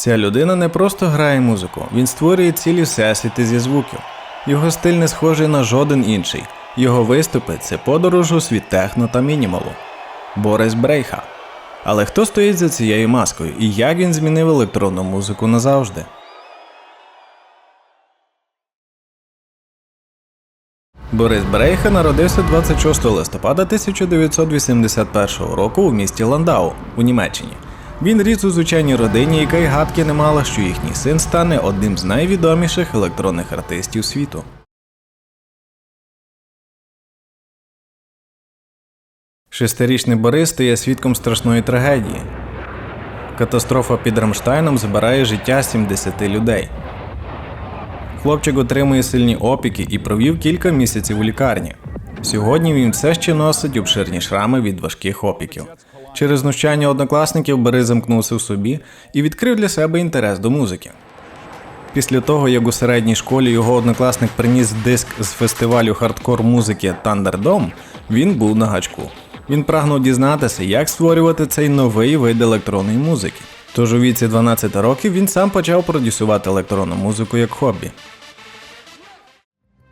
Ця людина не просто грає музику, він створює цілі всесвіти зі звуків. Його стиль не схожий на жоден інший. Його виступи це подорож у світ техно та мінімалу. Борис Брейха. Але хто стоїть за цією маскою і як він змінив електронну музику назавжди? Борис Брейха народився 26 листопада 1981 року у місті Ландау у Німеччині. Він ріс у звичайній родині, яка й гадки не мала, що їхній син стане одним з найвідоміших електронних артистів світу. Шестирічний Борис стає свідком страшної трагедії. Катастрофа під Рамштайном забирає життя 70 людей. Хлопчик отримує сильні опіки і провів кілька місяців у лікарні. Сьогодні він все ще носить обширні шрами від важких опіків. Через знущання однокласників Борис замкнувся в собі і відкрив для себе інтерес до музики. Після того, як у середній школі його однокласник приніс диск з фестивалю хардкор музики Thunderdome, він був на гачку. Він прагнув дізнатися, як створювати цей новий вид електронної музики. Тож у віці 12 років він сам почав продюсувати електронну музику як хобі.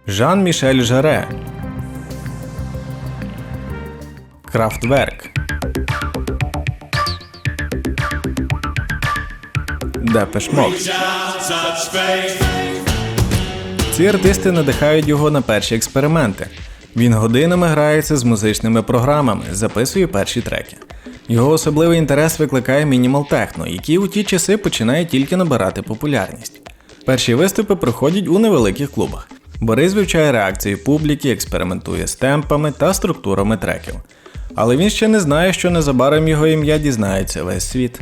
Жан Мішель Жаре. Крафтверк. Депеш Мод. Ці артисти надихають його на перші експерименти. Він годинами грається з музичними програмами, записує перші треки. Його особливий інтерес викликає мінімал техно, який у ті часи починає тільки набирати популярність. Перші виступи проходять у невеликих клубах. Борис вивчає реакції публіки, експериментує з темпами та структурами треків. Але він ще не знає, що незабаром його ім'я дізнається весь світ.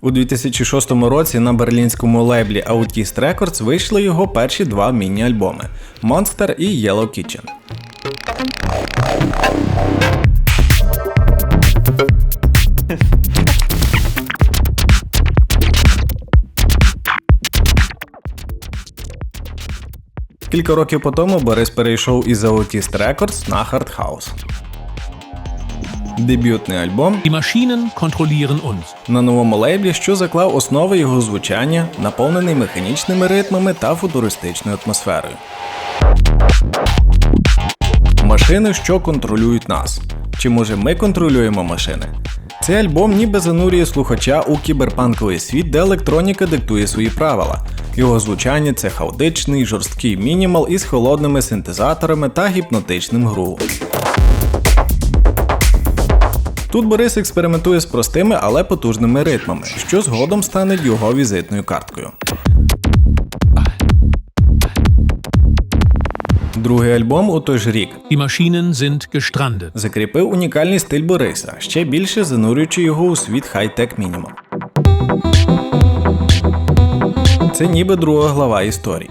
У 2006 році на берлінському лейблі Autist Records вийшли його перші два міні-альбоми Monster і Yellow Kitchen. Кілька років по тому Борис перейшов із Autist Records на Hard House. Дебютний альбом Die Maschinen kontrollieren uns. на новому лейблі, що заклав основи його звучання, наповнений механічними ритмами та футуристичною атмосферою. Машини, що контролюють нас. Чи може ми контролюємо машини? Цей альбом ніби занурює слухача у кіберпанковий світ, де електроніка диктує свої правила. Його звучання це хаотичний, жорсткий мінімал із холодними синтезаторами та гіпнотичним грувом. Тут Борис експериментує з простими, але потужними ритмами, що згодом стане його візитною карткою. Другий альбом у той ж рік Die Maschinen sind gestrandet. закріпив унікальний стиль Бориса, ще більше занурюючи його у світ хай-тек мінімум. Це ніби друга глава історії.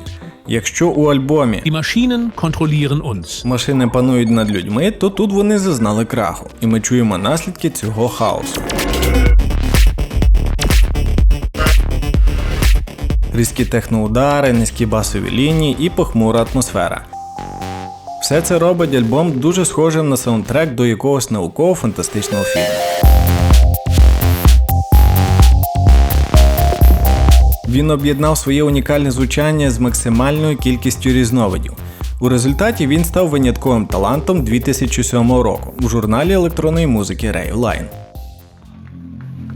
Якщо у альбомі Die Maschinen kontrollieren uns. машини панують над людьми, то тут вони зазнали краху, і ми чуємо наслідки цього хаосу. Різкі техноудари, низькі басові лінії і похмура атмосфера. Все це робить альбом дуже схожим на саундтрек до якогось науково-фантастичного фільму. Він об'єднав своє унікальне звучання з максимальною кількістю різновидів. У результаті він став винятковим талантом 2007 року у журналі електронної музики Rave Line.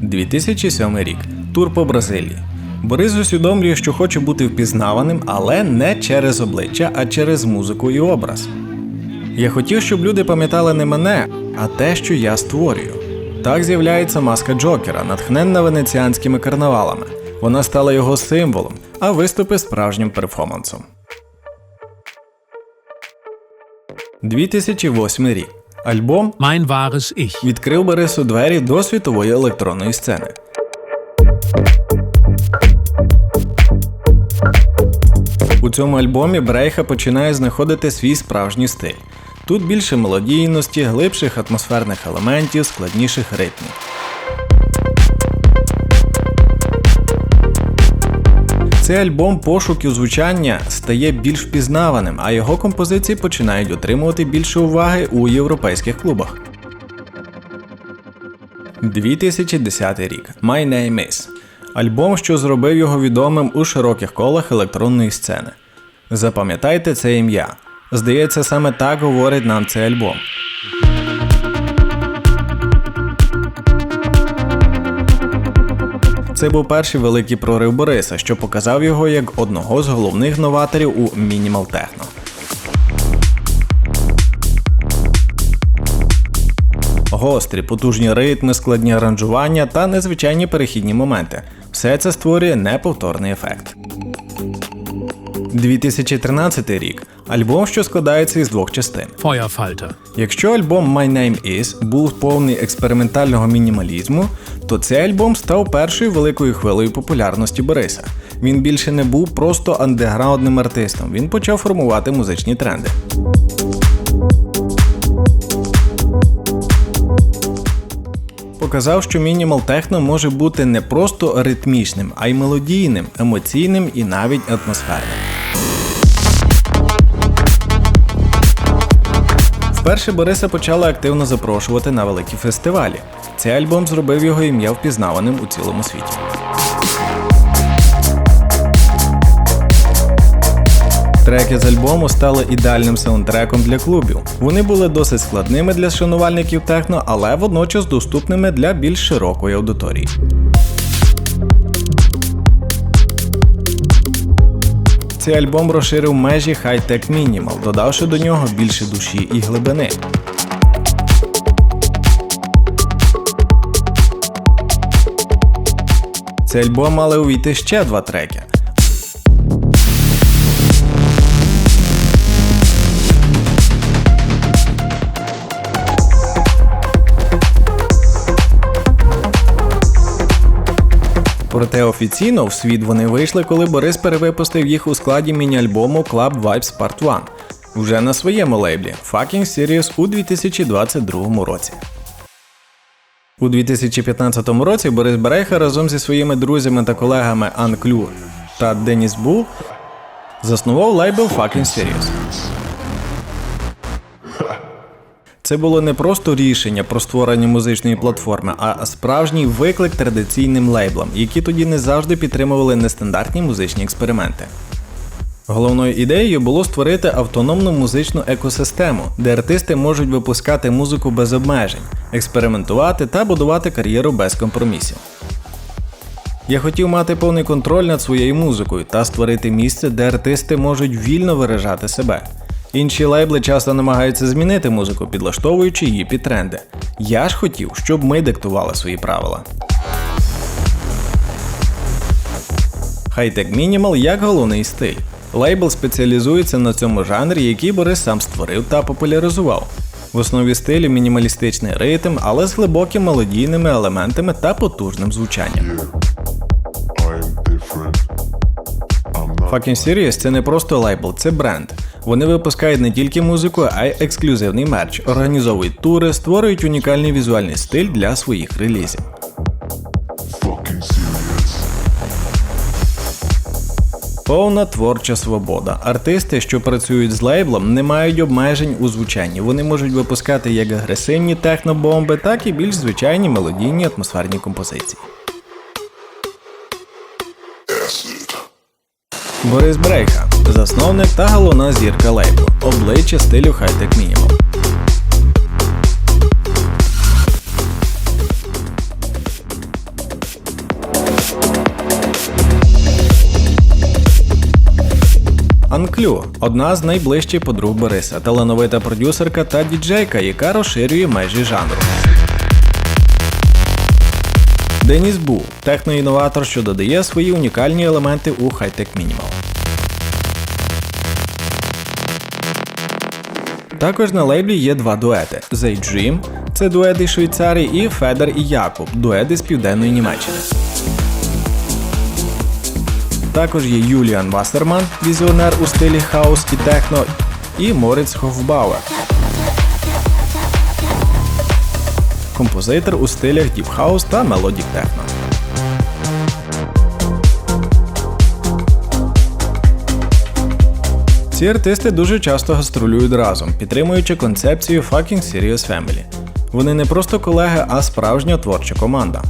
2007 рік. Тур по Бразилії. Борис усвідомлює, що хоче бути впізнаваним, але не через обличчя, а через музику і образ. Я хотів, щоб люди пам'ятали не мене, а те, що я створюю. Так з'являється маска Джокера, натхненна венеціанськими карнавалами. Вона стала його символом, а виступи справжнім перформансом. 2008 рік. Альбом Mein wahres Ich. відкрив Борису двері до світової електронної сцени. У цьому альбомі Брейха починає знаходити свій справжній стиль. Тут більше мелодійності, глибших атмосферних елементів, складніших ритмів. Цей альбом пошуків звучання стає більш впізнаваним, а його композиції починають отримувати більше уваги у європейських клубах. 2010 рік. My Name Is. Альбом, що зробив його відомим у широких колах електронної сцени. Запам'ятайте це ім'я. Здається, саме так говорить нам цей альбом. Це був перший великий прорив Бориса, що показав його як одного з головних новаторів у мінімал техно. Гострі, потужні ритми, складні аранжування та незвичайні перехідні моменти. Все це створює неповторний ефект. 2013 рік альбом, що складається із двох частин. Feuerfalter. Якщо альбом My Name Is був повний експериментального мінімалізму, то цей альбом став першою великою хвилею популярності Бориса. Він більше не був просто андеграундним артистом, він почав формувати музичні тренди. Показав, що мінімал техно може бути не просто ритмічним, а й мелодійним, емоційним і навіть атмосферним. Вперше Бориса почали активно запрошувати на великі фестивалі. Цей альбом зробив його ім'я впізнаваним у цілому світі. Треки з альбому стали ідеальним саундтреком для клубів. Вони були досить складними для шанувальників техно, але водночас доступними для більш широкої аудиторії. Цей альбом розширив межі хай-тек мінімал, додавши до нього більше душі і глибини. Цей альбом мали увійти ще два треки. Проте офіційно в світ вони вийшли, коли Борис перевипустив їх у складі міні-альбому Club Vibes Part 1 вже на своєму лейблі Fucking Serious у 2022 році. У 2015 році Борис Берейха разом зі своїми друзями та колегами Анклюр та Деніс Бул заснував лейбл Fucking Serious. Це було не просто рішення про створення музичної платформи, а справжній виклик традиційним лейблам, які тоді не завжди підтримували нестандартні музичні експерименти. Головною ідеєю було створити автономну музичну екосистему, де артисти можуть випускати музику без обмежень, експериментувати та будувати кар'єру без компромісів. Я хотів мати повний контроль над своєю музикою та створити місце, де артисти можуть вільно виражати себе. Інші лейбли часто намагаються змінити музику, підлаштовуючи її під тренди. Я ж хотів, щоб ми диктували свої правила. Хай-тек мінімал як головний стиль. Лейбл спеціалізується на цьому жанрі, який Борис сам створив та популяризував. В основі стилю мінімалістичний ритм, але з глибокими мелодійними елементами та потужним звучанням. Fucking Serious – це не просто лейбл, це бренд. Вони випускають не тільки музику, а й ексклюзивний мерч, організовують тури, створюють унікальний візуальний стиль для своїх релізів. Повна творча свобода. Артисти, що працюють з лейблом, не мають обмежень у звучанні. Вони можуть випускати як агресивні технобомби, так і більш звичайні мелодійні атмосферні композиції. Борис Брейха, засновник та головна зірка лейблу, обличчя стилю хай-тек мінімал. Анклю одна з найближчих подруг Бориса, талановита продюсерка та діджейка, яка розширює межі жанру. Деніс Бу техноінноватор, що додає свої унікальні елементи у хай-тек мінімал. Також на лейблі є два дуети: Zay Dream – це дует із Швейцарії, і Федер і Якуб дует із Південної Німеччини. Також є Юліан Вассерман, візіонер у стилі хаус і техно, і Мориц Хофбауер. Композитор у стилях House та Melodic Techno. Ці артисти дуже часто гастролюють разом, підтримуючи концепцію Fucking Serious Family. Вони не просто колеги, а справжня творча команда.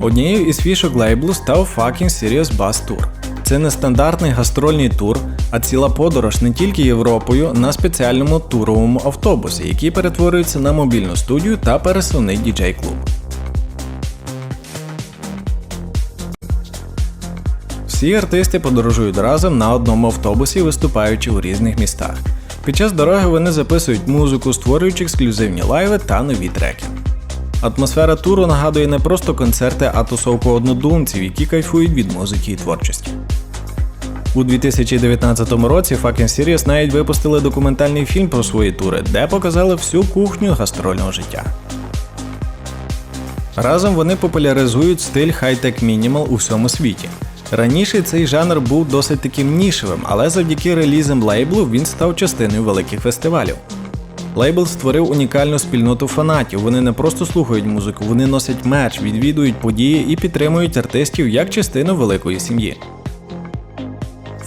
Однією із фішок лейблу став Fucking Serious Bass Tour. Це не стандартний гастрольний тур, а ціла подорож не тільки Європою на спеціальному туровому автобусі, який перетворюється на мобільну студію та пересувний діджей-клуб. Всі артисти подорожують разом на одному автобусі, виступаючи у різних містах. Під час дороги вони записують музику, створюючи ексклюзивні лайви та нові треки. Атмосфера туру нагадує не просто концерти, а тусовку однодумців, які кайфують від музики і творчості. У 2019 році Fucking Serious навіть випустили документальний фільм про свої тури, де показали всю кухню гастрольного життя. Разом вони популяризують стиль хай-тек мінімал у всьому світі. Раніше цей жанр був досить таким нішевим, але завдяки релізам лейблу він став частиною великих фестивалів. Лейбл створив унікальну спільноту фанатів. Вони не просто слухають музику, вони носять мерч, відвідують події і підтримують артистів як частину великої сім'ї.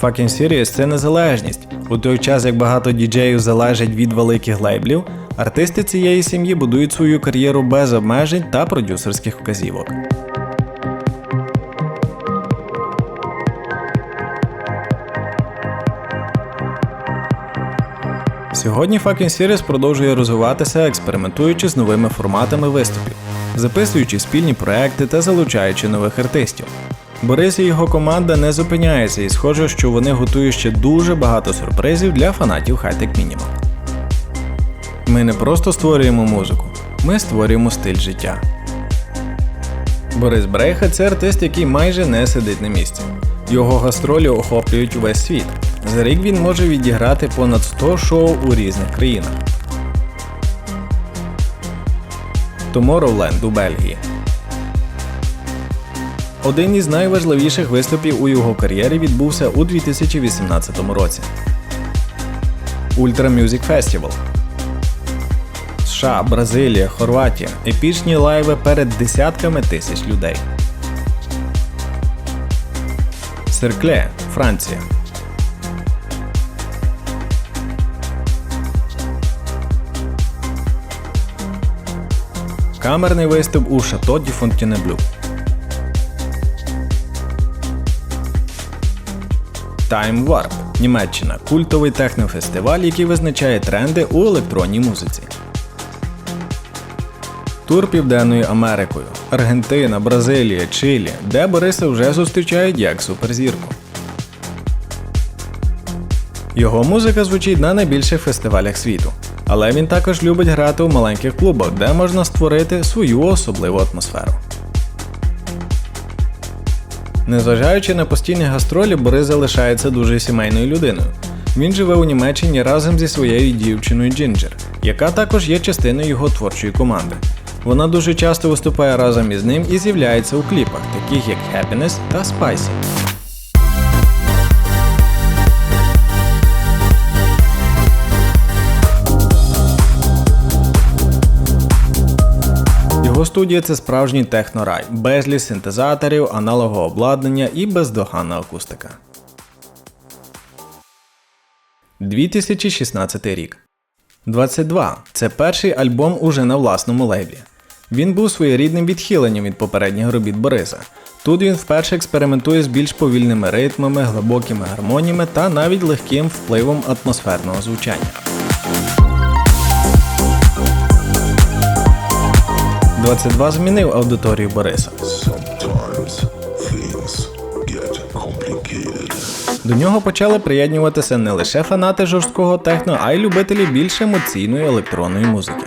Fucking Serious – це незалежність. У той час, як багато діджеїв залежать від великих лейблів, артисти цієї сім'ї будують свою кар'єру без обмежень та продюсерських вказівок. Сьогодні Fucking Serious продовжує розвиватися, експериментуючи з новими форматами виступів, записуючи спільні проекти та залучаючи нових артистів. Борис і його команда не зупиняється і схоже, що вони готують ще дуже багато сюрпризів для фанатів Hightech Minimal. Ми не просто створюємо музику, ми створюємо стиль життя. Борис Брейха це артист, який майже не сидить на місці. Його гастролі охоплюють увесь світ. За рік він може відіграти понад 100 шоу у різних країнах. Tomorrowland у Бельгії. Один із найважливіших виступів у його кар'єрі відбувся у 2018 році. Ultra Music Festival. США, Бразилія, Хорватія. Епічні лайви перед десятками тисяч людей. Серкле, Франція. Камерний виступ у Шато Ді Фонтінеблю. Time Warp Німеччина культовий технофестиваль, який визначає тренди у електронній музиці. Тур Південною Америкою, Аргентина, Бразилія, Чилі, де Бориса вже зустрічають як суперзірку. Його музика звучить на найбільших фестивалях світу, але він також любить грати у маленьких клубах, де можна створити свою особливу атмосферу. Незважаючи на постійні гастролі, Борис залишається дуже сімейною людиною. Він живе у Німеччині разом зі своєю дівчиною Джинджер, яка також є частиною його творчої команди. Вона дуже часто виступає разом із ним і з'являється у кліпах, таких як Happiness та Spicy. Його студія це справжній технорай, безліч синтезаторів, аналогового обладнання і бездоганна акустика. 2016 рік. 22. Це перший альбом уже на власному лейблі. Він був своєрідним відхиленням від попередніх робіт Бориса. Тут він вперше експериментує з більш повільними ритмами, глибокими гармоніями та навіть легким впливом атмосферного звучання. 22 змінив аудиторію Бориса. До нього почали приєднуватися не лише фанати жорсткого техно, а й любителі більш емоційної електронної музики.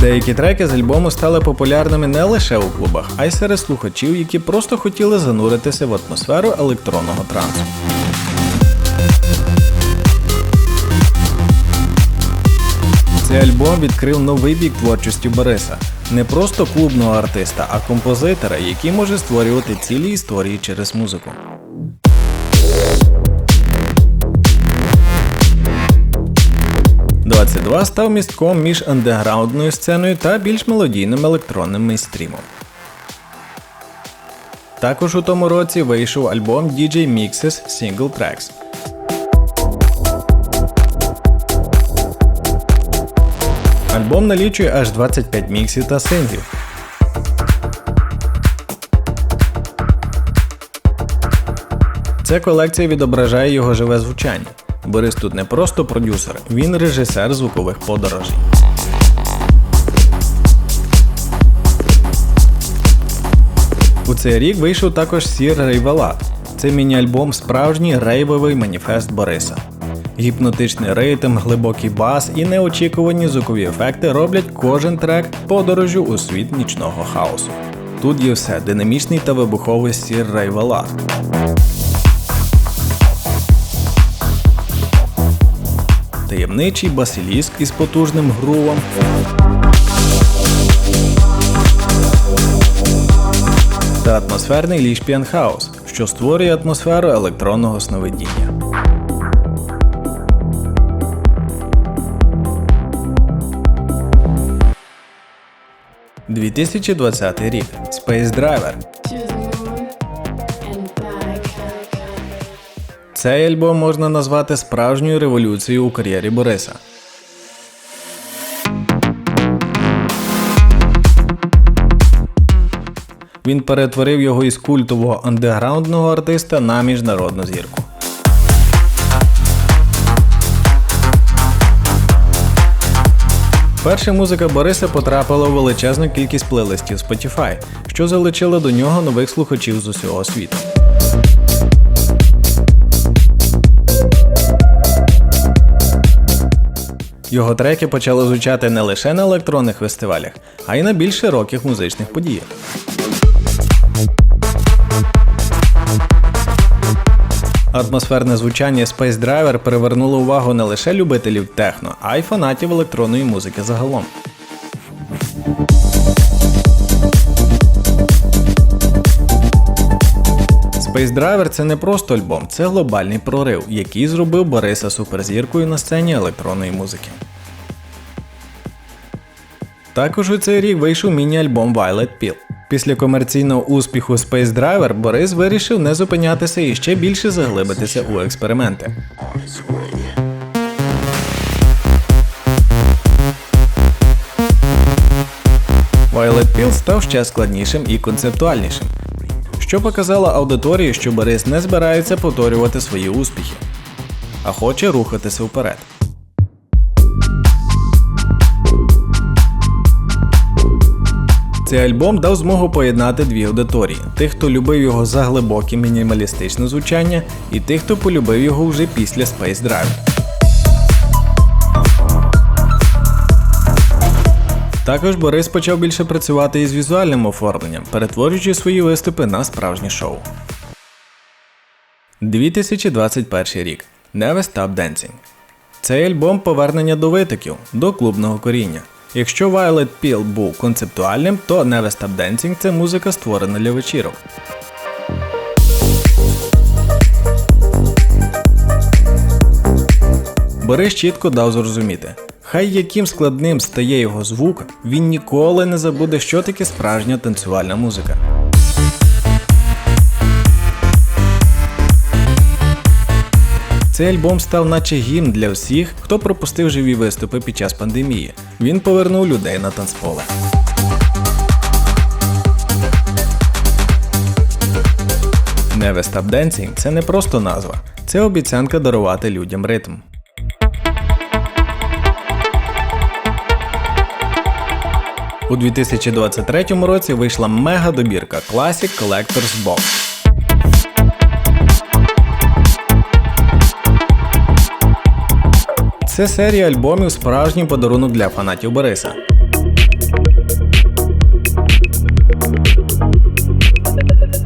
Деякі треки з альбому стали популярними не лише у клубах, а й серед слухачів, які просто хотіли зануритися в атмосферу електронного трансу. Цей альбом відкрив новий бік творчості Бориса. Не просто клубного артиста, а композитора, який може створювати цілі історії через музику. «22» став містком між андеграундною сценою та більш мелодійним електронним мейстрімом. Також у тому році вийшов альбом DJ Mixes Single Tracks. Альбом налічує аж 25 міксів та синглів. Ця колекція відображає його живе звучання. Борис тут не просто продюсер, він режисер звукових подорожей. У цей рік вийшов також Сір Рейвелат. Це міні-альбом справжній рейвовий маніфест Бориса. Гіпнотичний ритм, глибокий бас і неочікувані звукові ефекти роблять кожен трек подорожю у світ нічного хаосу. Тут є все динамічний та вибуховий сір Рейвелат. Таємничий басиліск із потужним грувом. Та атмосферний лішпіан хаус, що створює атмосферу електронного сновидіння. «2020 рік. Space Driver. Цей альбом можна назвати справжньою революцією у кар'єрі Бориса. Він перетворив його із культового андеграундного артиста на міжнародну зірку. Перша музика Бориса потрапила у величезну кількість плейлистів Spotify, що залучило до нього нових слухачів з усього світу. Його треки почали звучати не лише на електронних фестивалях, а й на більш широких музичних подіях. Атмосферне звучання Space Driver привернуло увагу не лише любителів техно, а й фанатів електронної музики загалом. Space Driver це не просто альбом, це глобальний прорив, який зробив Бориса суперзіркою на сцені електронної музики. Також у цей рік вийшов міні-альбом Violet Pill. Після комерційного успіху Space Driver Борис вирішив не зупинятися і ще більше заглибитися у експерименти. Violet Pill став ще складнішим і концептуальнішим, що показало аудиторії, що Борис не збирається повторювати свої успіхи, а хоче рухатися вперед. Цей альбом дав змогу поєднати дві аудиторії: тих, хто любив його за глибоке мінімалістичне звучання, і тих, хто полюбив його вже після Space Drive. Також Борис почав більше працювати із візуальним оформленням, перетворюючи свої виступи на справжнє шоу. 2021 рік. Never Stop Dancing. Цей альбом повернення до витоків, до клубного коріння. Якщо Violet Peel був концептуальним, то Never Stop Dancing це музика створена для вечірок. Борис чітко дав зрозуміти, хай яким складним стає його звук, він ніколи не забуде, що таке справжня танцювальна музика. Цей альбом став наче гімн для всіх, хто пропустив живі виступи під час пандемії. Він повернув людей на танцполе. Never Stop Dancing – це не просто назва, це обіцянка дарувати людям ритм. У 2023 році вийшла мега добірка Classic Collector's Box. Це серія альбомів справжній подарунок для фанатів Бориса.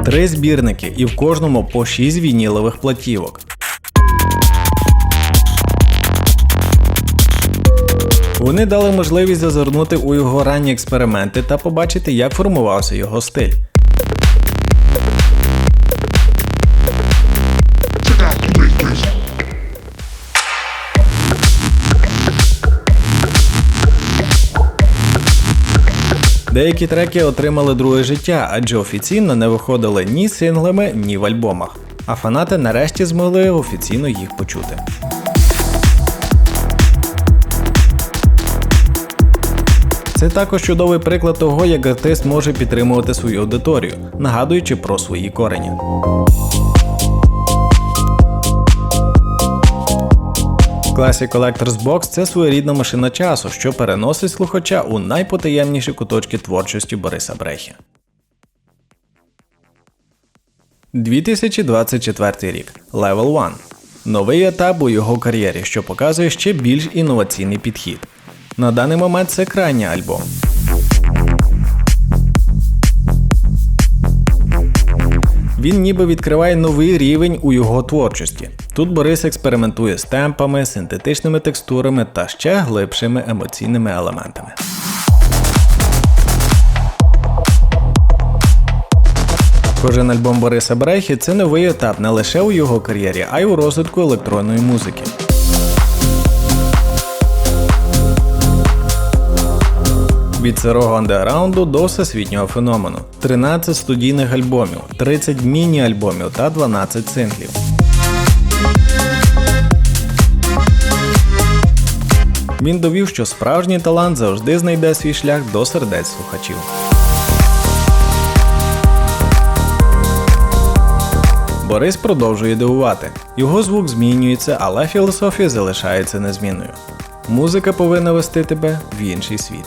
Три збірники і в кожному по 6 вінілових платівок. Вони дали можливість зазирнути у його ранні експерименти та побачити, як формувався його стиль. Деякі треки отримали друге життя, адже офіційно не виходили ні синглами, ні в альбомах. А фанати нарешті змогли офіційно їх почути. Це також чудовий приклад того, як артист може підтримувати свою аудиторію, нагадуючи про свої корені. Classic Collector's Box це своєрідна машина часу, що переносить слухача у найпотаємніші куточки творчості Бориса Брехі. 2024 рік. Level 1. Новий етап у його кар'єрі, що показує ще більш інноваційний підхід. На даний момент це крайній альбом. Він ніби відкриває новий рівень у його творчості. Тут Борис експериментує з темпами, синтетичними текстурами та ще глибшими емоційними елементами. Кожен альбом Бориса Брехі це новий етап не лише у його кар'єрі, а й у розвитку електронної музики. Від сирого андеграунду до всесвітнього феномену: 13 студійних альбомів, 30 міні-альбомів та 12 синглів. Він довів, що справжній талант завжди знайде свій шлях до сердець слухачів. Борис продовжує дивувати. Його звук змінюється, але філософія залишається незмінною. Музика повинна вести тебе в інший світ.